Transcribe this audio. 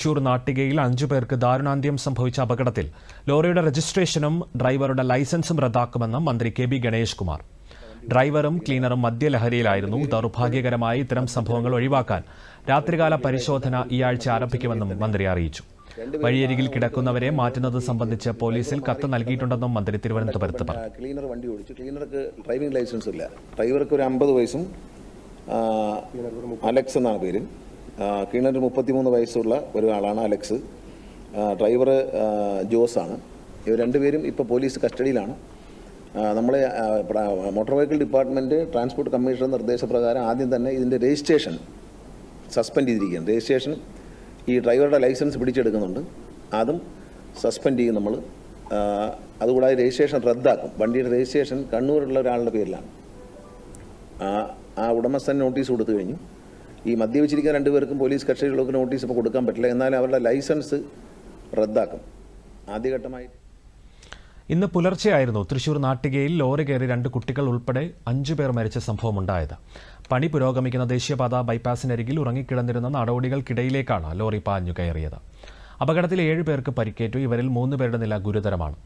തൃശൂർ നാട്ടികയിൽ അഞ്ചു പേർക്ക് ദാരുണാന്ത്യം സംഭവിച്ച അപകടത്തിൽ ലോറിയുടെ രജിസ്ട്രേഷനും ഡ്രൈവറുടെ ലൈസൻസും റദ്ദാക്കുമെന്ന് മന്ത്രി കെ ബി ഗണേഷ് കുമാർ. ഡ്രൈവറും ക്ലീനറും മദ്യലഹരിയിലായിരുന്നു. ദൗർഭാഗ്യകരമായി ഇത്തരം സംഭവങ്ങൾ ഒഴിവാക്കാൻ രാത്രികാല പരിശോധന ഈ ആഴ്ച ആരംഭിക്കുമെന്നും മന്ത്രി അറിയിച്ചു. വഴിയരികിൽ കിടക്കുന്നവരെ മാറ്റുന്നത് സംബന്ധിച്ച് പോലീസിൽ കത്ത് നൽകിയിട്ടുണ്ടെന്നും മന്ത്രി തിരുവനന്തപുരത്ത് പറഞ്ഞു. ക്ലീനർ വണ്ടി ഓടിച്ചു. ക്ലീനർക്ക് ഡ്രൈവിംഗ് ലൈസൻസ് ഇല്ല. ഡ്രൈവർക്ക് ഒരു അമ്പത് വയസ്സും അലക്സ് എന്നാണ് പേര്. ക്ലീനറിന് മുപ്പത്തിമൂന്ന് വയസ്സുള്ള ഒരാളാണ് അലക്സ്. ഡ്രൈവർ ജോസാണ്. ഇവർ രണ്ടുപേരും ഇപ്പോൾ പോലീസ് കസ്റ്റഡിയിലാണ്. നമ്മളെ motor vehicle department transport commissioner നിർദ്ദേശപ്രകാരം ആദ്യം തന്നെ ഇതിന്റെ രജിസ്ട്രേഷൻ സസ്പെൻഡ് ചെയ്തിരിക്കുകയാണ്. രജിസ്ട്രേഷൻ ഈ ഡ്രൈവറുടെ ലൈസൻസ് പിടിച്ചെടുക്കുന്നുണ്ട്. അതും സസ്പെൻഡ് ചെയ്യും നമ്മൾ അതുകൂടാതെ രജിസ്ട്രേഷൻ റദ്ദാക്കും. വണ്ടിയുടെ രജിസ്ട്രേഷൻ കണ്ണൂരുള്ള ഒരാളുടെ പേരിലാണ്. ആ ഉടമസ്ഥൻ നോട്ടീസ് കൊടുത്തു കഴിഞ്ഞു. ഈ മദ്യപിച്ചിരിക്കുന്ന രണ്ടുപേർക്കും പോലീസ് കക്ഷികൾക്ക് നോട്ടീസ് ഇപ്പോൾ കൊടുക്കാൻ പറ്റില്ല. എന്നാൽ അവരുടെ ലൈസൻസ് റദ്ദാക്കും. ആദ്യഘട്ടമായി ഇന്ന് പുലർച്ചെയായിരുന്നു തൃശൂർ നാട്ടികയിൽ ലോറി കയറി രണ്ട് കുട്ടികൾ ഉൾപ്പെടെ അഞ്ചു പേർ മരിച്ച സംഭവമുണ്ടായത്. പണി പുരോഗമിക്കുന്ന ദേശീയപാത ബൈപ്പാസിനരികിൽ ഉറങ്ങിക്കിടന്നിരുന്ന നടപടികൾക്കിടയിലേക്കാണ് ലോറി പാഞ്ഞു കയറിയത്. അപകടത്തിൽ ഏഴ് പേർക്ക് പരിക്കേറ്റു. ഇവരിൽ മൂന്ന് പേരുടെ നില ഗുരുതരമാണ്.